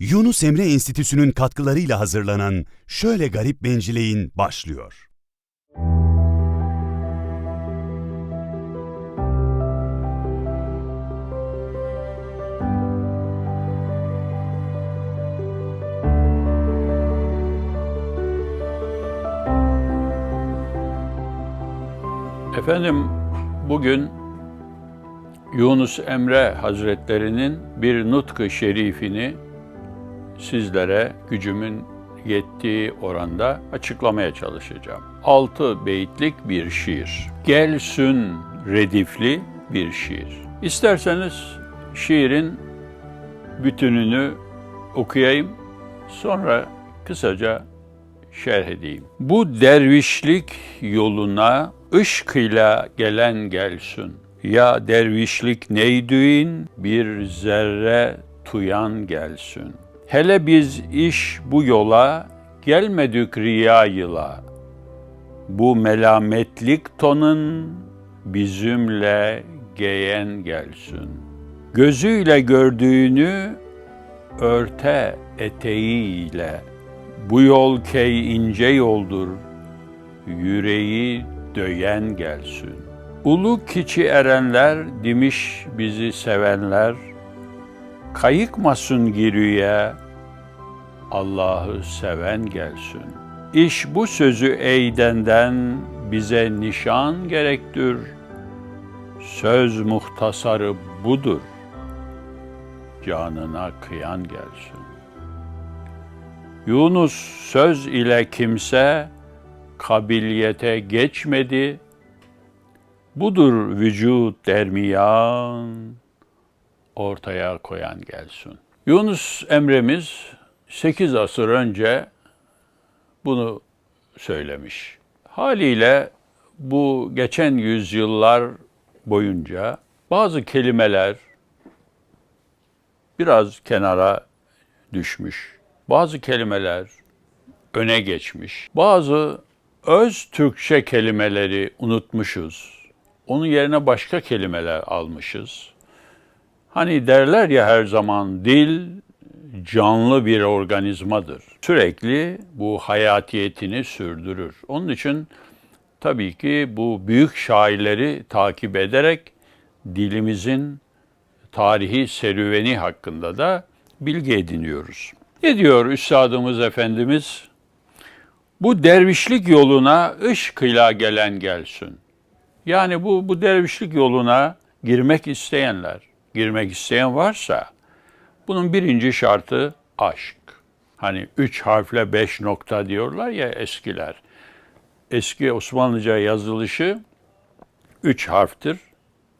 Yunus Emre Enstitüsü'nün katkılarıyla hazırlanan Şöyle Garip Bencileyin başlıyor. Efendim bugün Yunus Emre Hazretlerinin bir nutkı şerifini sizlere gücümün yettiği oranda açıklamaya çalışacağım. Altı beyitlik bir şiir. Gelsün redifli bir şiir. İsterseniz şiirin bütününü okuyayım, sonra kısaca şerh edeyim. Bu dervişlik yoluna ışkıyla gelen gelsin. Ya dervişlik neydüğün bir zerre tuyan gelsin. Hele biz iş bu yola gelmedik riya yıla. Bu melametlik tonun bizimle geyen gelsin. Gözüyle gördüğünü örte eteğiyle. Bu yol key ince yoldur, yüreği döyen gelsin. Ulu kiçi erenler demiş bizi sevenler, kayıkmasın giriye, Allah'ı seven gelsin. İş bu sözü eydenden bize nişan gerektir. Söz muhtasarı budur. Canına kıyan gelsin. Yunus söz ile kimse kabiliyete geçmedi. Budur vücut dermiyan ortaya koyan gelsin. Yunus Emre'miz 8 asır önce bunu söylemiş. Haliyle bu geçen yüzyıllar boyunca bazı kelimeler biraz kenara düşmüş. Bazı kelimeler öne geçmiş. Bazı öz Türkçe kelimeleri unutmuşuz. Onun yerine başka kelimeler almışız. Hani derler ya her zaman dil canlı bir organizmadır. Sürekli bu hayatiyetini sürdürür. Onun için tabii ki bu büyük şairleri takip ederek dilimizin tarihi serüveni hakkında da bilgi ediniyoruz. Ne diyor Üstadımız Efendimiz? Bu dervişlik yoluna ışkıyla gelen gelsin. Yani bu, bu dervişlik yoluna girmek isteyenler, girmek isteyen varsa bunun birinci şartı aşk. Hani üç harfle beş nokta diyorlar ya eskiler. Eski Osmanlıca yazılışı üç harftir.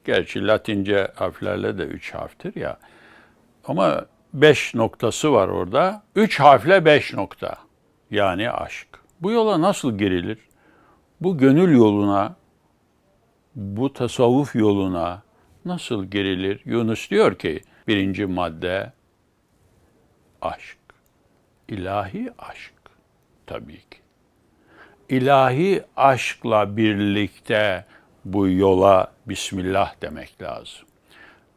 Gerçi Latince harflerle de üç harftir ya. Ama beş noktası var orada. Üç harfle beş nokta. Yani aşk. Bu yola nasıl girilir? Bu gönül yoluna, bu tasavvuf yoluna nasıl girilir? Yunus diyor ki birinci madde aşk. İlahi aşk tabii ki. İlahi aşkla birlikte bu yola Bismillah demek lazım.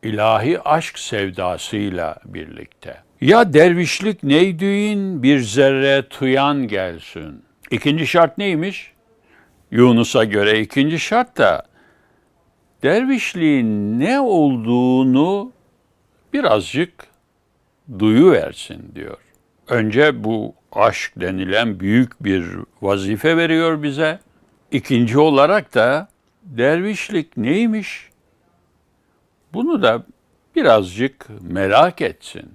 İlahi aşk sevdasıyla birlikte. Ya dervişlik neydüğün bir zerre tuyan gelsin. İkinci şart neymiş? Yunus'a göre ikinci şart da dervişliğin ne olduğunu birazcık duyu versin diyor. Önce bu aşk denilen büyük bir vazife veriyor bize. İkinci olarak da dervişlik neymiş? Bunu da birazcık merak etsin.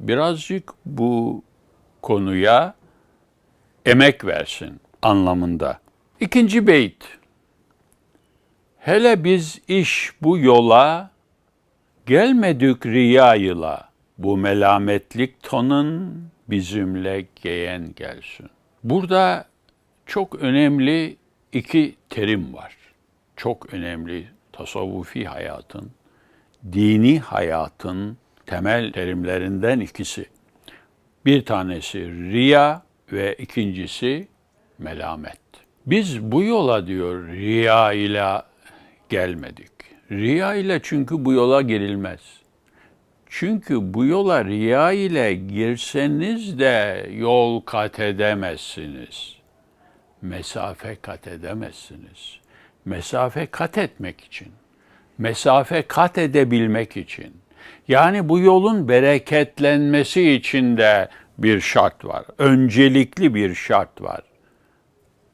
Birazcık bu konuya emek versin anlamında. İkinci beyt. Hele biz iş bu yola gelmedik riyayla. Bu melametlik tonun bizimle geyen gelsin. Burada çok önemli iki terim var. Çok önemli tasavvufi hayatın, dini hayatın temel terimlerinden ikisi. Bir tanesi riya ve ikincisi melamet. Biz bu yola diyor riya ile gelmedik. Riya ile çünkü bu yola girilmez. Çünkü bu yola riya ile girseniz de yol kat edemezsiniz. Mesafe kat edemezsiniz. Mesafe kat etmek için, mesafe kat edebilmek için, yani bu yolun bereketlenmesi için de bir şart var. Öncelikli bir şart var.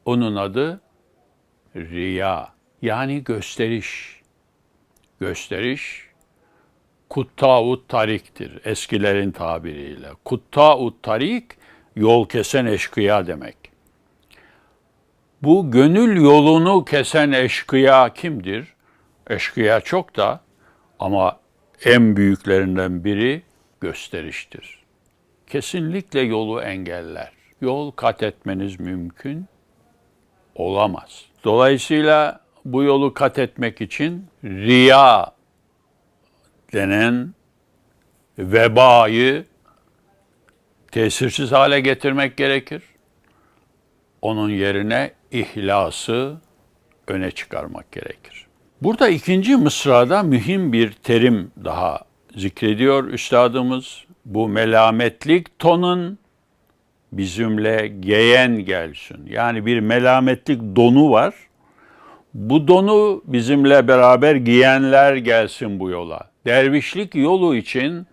Onun adı riya. Yani gösteriş. Gösteriş kutta'ut tariktir eskilerin tabiriyle. Kutta'ut tarik yol kesen eşkıya demek. Bu gönül yolunu kesen eşkıya kimdir? Eşkıya çok da ama en büyüklerinden biri gösteriştir. Kesinlikle yolu engeller. Yol kat etmeniz mümkün olamaz. Dolayısıyla bu yolu kat etmek için riya denen vebayı tesirsiz hale getirmek gerekir. Onun yerine ihlası öne çıkarmak gerekir. Burada ikinci mısrada mühim bir terim daha zikrediyor üstadımız. Bu melametlik tonun bizimle geyen gelsin. Yani bir melametlik donu var. Bu donu bizimle beraber giyenler gelsin bu yola. Dervişlik yolu için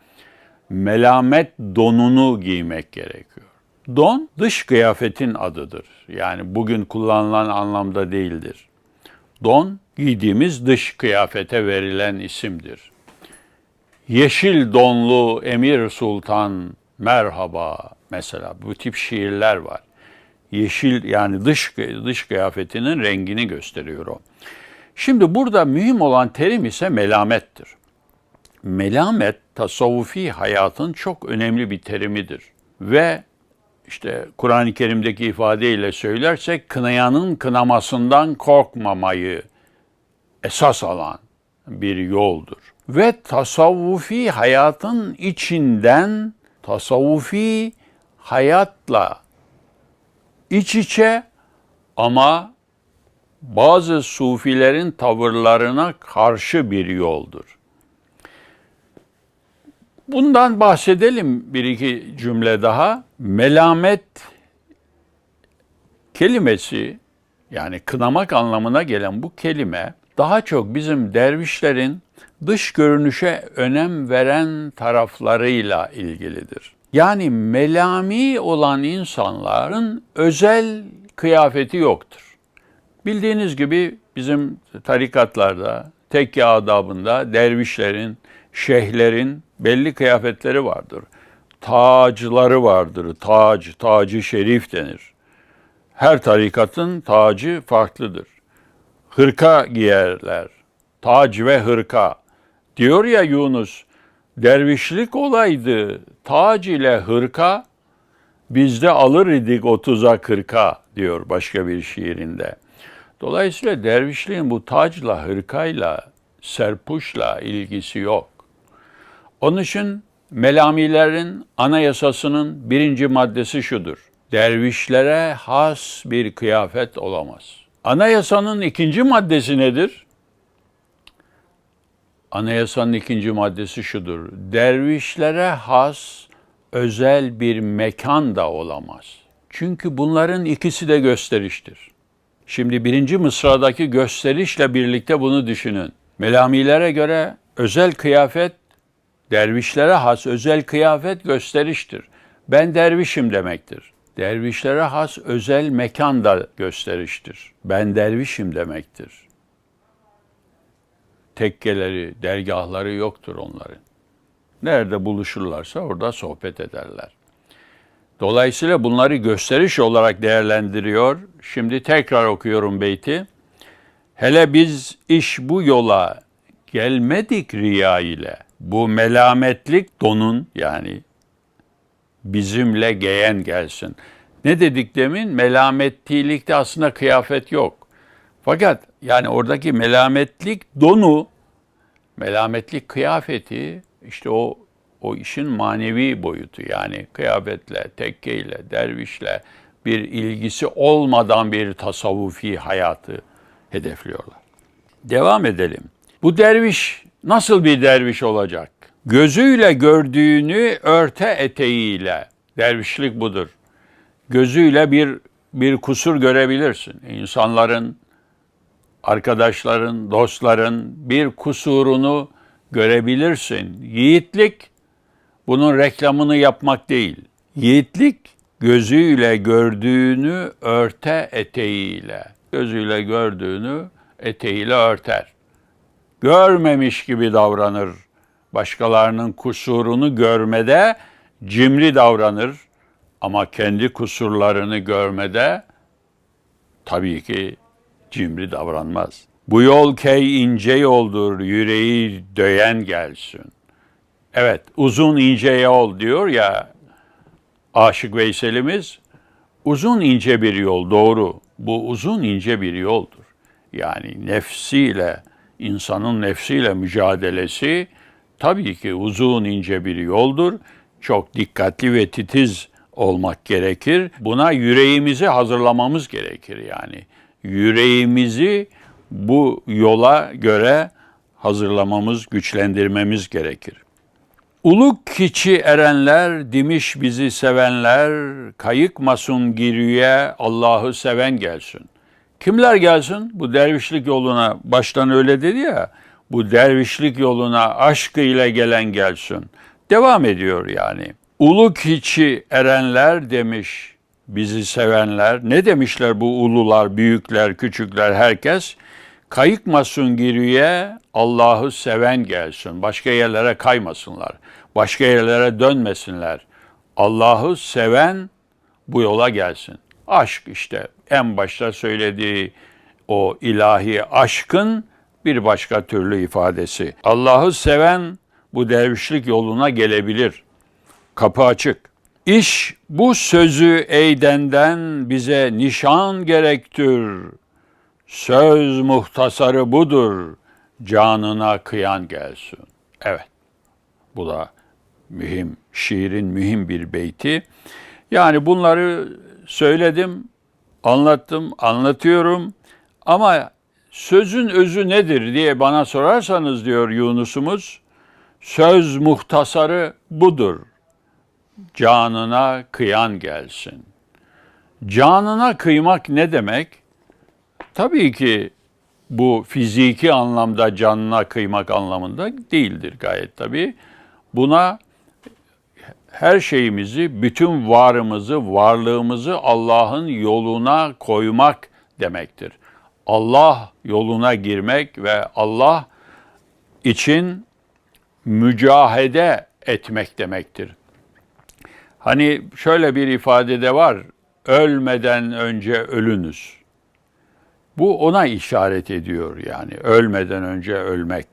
melamet donunu giymek gerekiyor. Don dış kıyafetin adıdır. Yani bugün kullanılan anlamda değildir. Don giydiğimiz dış kıyafete verilen isimdir. Yeşil donlu Emir Sultan merhaba mesela bu tip şiirler var. Yeşil yani dış dış kıyafetinin rengini gösteriyor o. Şimdi burada mühim olan terim ise melamettir. Melamet tasavvufi hayatın çok önemli bir terimidir ve işte Kur'an-ı Kerim'deki ifadeyle söylersek kınayanın kınamasından korkmamayı esas alan bir yoldur. Ve tasavvufi hayatın içinden tasavvufi hayatla iç içe ama bazı sufilerin tavırlarına karşı bir yoldur. Bundan bahsedelim bir iki cümle daha. Melamet kelimesi yani kınamak anlamına gelen bu kelime daha çok bizim dervişlerin dış görünüşe önem veren taraflarıyla ilgilidir. Yani melami olan insanların özel kıyafeti yoktur. Bildiğiniz gibi bizim tarikatlarda, tekke adabında dervişlerin, şeyhlerin belli kıyafetleri vardır. Tacları vardır. Tac, tacı şerif denir. Her tarikatın tacı farklıdır. Hırka giyerler. Tac ve hırka. Diyor ya Yunus, dervişlik olaydı tac ile hırka, bizde alır idik otuza kırka diyor başka bir şiirinde. Dolayısıyla dervişliğin bu tacla, hırkayla, serpuşla ilgisi yok. Onun için Melamilerin anayasasının birinci maddesi şudur. Dervişlere has bir kıyafet olamaz. Anayasanın ikinci maddesi nedir? Anayasanın ikinci maddesi şudur. Dervişlere has özel bir mekan da olamaz. Çünkü bunların ikisi de gösteriştir. Şimdi birinci mısradaki gösterişle birlikte bunu düşünün. Melamilere göre özel kıyafet, dervişlere has özel kıyafet gösteriştir. Ben dervişim demektir. Dervişlere has özel mekan da gösteriştir. Ben dervişim demektir. Tekkeleri, dergahları yoktur onların. Nerede buluşurlarsa orada sohbet ederler. Dolayısıyla bunları gösteriş olarak değerlendiriyor. Şimdi tekrar okuyorum beyti. Hele biz iş bu yola gelmedik riya ile. Bu melametlik donun yani bizimle geyen gelsin. Ne dedik demin? Melametlilikte aslında kıyafet yok. Fakat yani oradaki melametlik donu, melametlik kıyafeti işte o o işin manevi boyutu yani kıyafetle, tekkeyle, dervişle bir ilgisi olmadan bir tasavvufi hayatı hedefliyorlar. Devam edelim. Bu derviş nasıl bir derviş olacak? Gözüyle gördüğünü örte eteğiyle. Dervişlik budur. Gözüyle bir bir kusur görebilirsin. İnsanların, arkadaşların, dostların bir kusurunu görebilirsin. Yiğitlik bunun reklamını yapmak değil. Yiğitlik gözüyle gördüğünü örte eteğiyle. Gözüyle gördüğünü eteğiyle örter. Görmemiş gibi davranır. Başkalarının kusurunu görmede cimri davranır. Ama kendi kusurlarını görmede tabii ki cimri davranmaz. Bu yol key ince yoldur, yüreği döyen gelsin. Evet, uzun ince yol diyor ya Aşık Veysel'imiz. Uzun ince bir yol, doğru. Bu uzun ince bir yoldur. Yani nefsiyle, insanın nefsiyle mücadelesi tabii ki uzun ince bir yoldur. Çok dikkatli ve titiz olmak gerekir. Buna yüreğimizi hazırlamamız gerekir yani. Yüreğimizi bu yola göre hazırlamamız, güçlendirmemiz gerekir. Uluk kiçi erenler, dimiş bizi sevenler, kayıkmasın giriye Allah'ı seven gelsin. Kimler gelsin? Bu dervişlik yoluna, baştan öyle dedi ya, bu dervişlik yoluna aşkıyla gelen gelsin. Devam ediyor yani. Uluk hiçi erenler demiş bizi sevenler. Ne demişler bu ulular, büyükler, küçükler, herkes? Kayıkmasın giriye Allah'ı seven gelsin. Başka yerlere kaymasınlar. Başka yerlere dönmesinler. Allah'ı seven bu yola gelsin. Aşk işte en başta söylediği o ilahi aşkın bir başka türlü ifadesi. Allah'ı seven bu dervişlik yoluna gelebilir. Kapı açık. İş bu sözü eydenden bize nişan gerektir. Söz muhtasarı budur. Canına kıyan gelsin. Evet. Bu da mühim, şiirin mühim bir beyti. Yani bunları söyledim, anlattım, anlatıyorum. Ama sözün özü nedir diye bana sorarsanız diyor Yunus'umuz, söz muhtasarı budur. Canına kıyan gelsin. Canına kıymak ne demek? Tabii ki bu fiziki anlamda canına kıymak anlamında değildir gayet tabii. Buna her şeyimizi, bütün varımızı, varlığımızı Allah'ın yoluna koymak demektir. Allah yoluna girmek ve Allah için mücahede etmek demektir. Hani şöyle bir ifadede var, ölmeden önce ölünüz. Bu ona işaret ediyor yani ölmeden önce ölmek.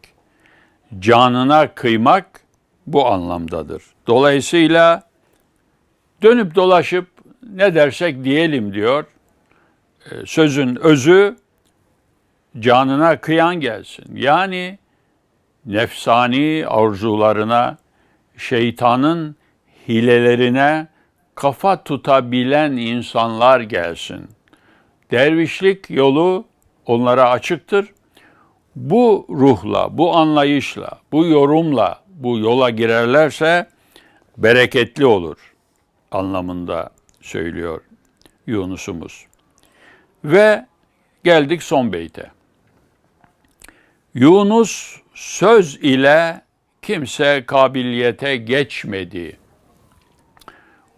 Canına kıymak bu anlamdadır. Dolayısıyla dönüp dolaşıp ne dersek diyelim diyor. Ee, Sözün özü canına kıyan gelsin. Yani nefsani arzularına, şeytanın hilelerine kafa tutabilen insanlar gelsin. Dervişlik yolu onlara açıktır. Bu ruhla, bu anlayışla, bu yorumla bu yola girerlerse bereketli olur anlamında söylüyor Yunus'umuz. Ve geldik son beyte. Yunus söz ile kimse kabiliyete geçmedi.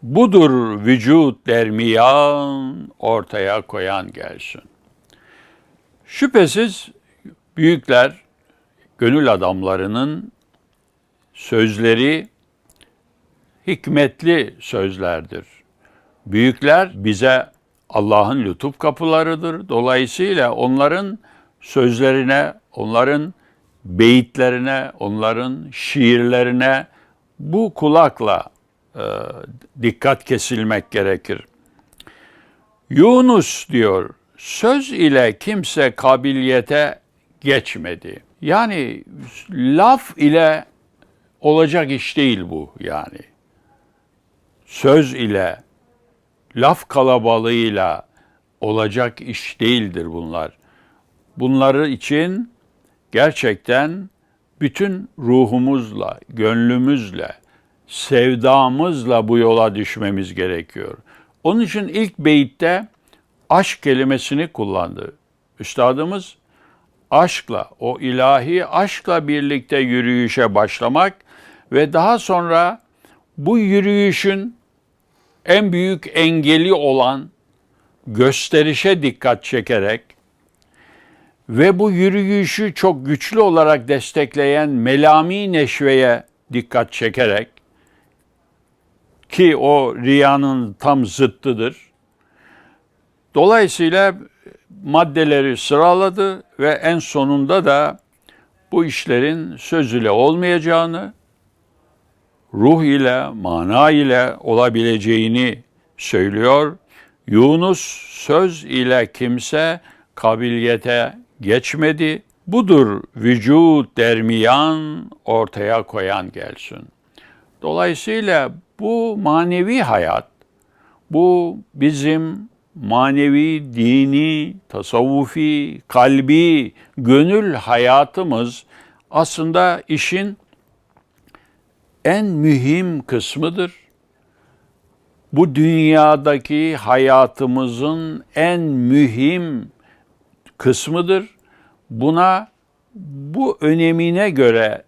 Budur vücut dermiyan ortaya koyan gelsin. Şüphesiz büyükler, gönül adamlarının sözleri hikmetli sözlerdir. Büyükler bize Allah'ın lütuf kapılarıdır. Dolayısıyla onların sözlerine, onların beyitlerine, onların şiirlerine bu kulakla dikkat kesilmek gerekir. Yunus diyor, söz ile kimse kabiliyete geçmedi. Yani laf ile olacak iş değil bu yani. Söz ile, laf kalabalığıyla olacak iş değildir bunlar. Bunları için gerçekten bütün ruhumuzla, gönlümüzle, sevdamızla bu yola düşmemiz gerekiyor. Onun için ilk beyitte aşk kelimesini kullandı. Üstadımız aşkla, o ilahi aşkla birlikte yürüyüşe başlamak ve daha sonra bu yürüyüşün en büyük engeli olan gösterişe dikkat çekerek ve bu yürüyüşü çok güçlü olarak destekleyen melami neşveye dikkat çekerek ki o riyanın tam zıttıdır. Dolayısıyla maddeleri sıraladı ve en sonunda da bu işlerin söz ile olmayacağını, ruh ile, mana ile olabileceğini söylüyor. Yunus söz ile kimse kabiliyete geçmedi. Budur vücut dermiyan ortaya koyan gelsin. Dolayısıyla bu manevi hayat, bu bizim manevi, dini, tasavvufi, kalbi, gönül hayatımız aslında işin en mühim kısmıdır. Bu dünyadaki hayatımızın en mühim kısmıdır. Buna bu önemine göre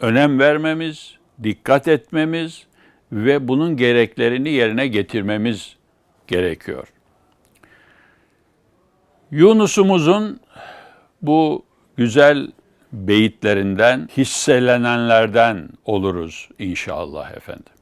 önem vermemiz, dikkat etmemiz ve bunun gereklerini yerine getirmemiz gerekiyor. Yunus'umuzun bu güzel beyitlerinden hisselenenlerden oluruz inşallah efendim.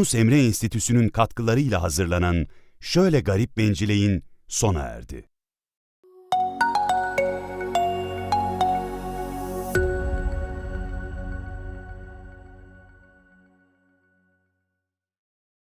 Yunus Emre Enstitüsü'nün katkılarıyla hazırlanan Şöyle Garip Bencileyin sona erdi.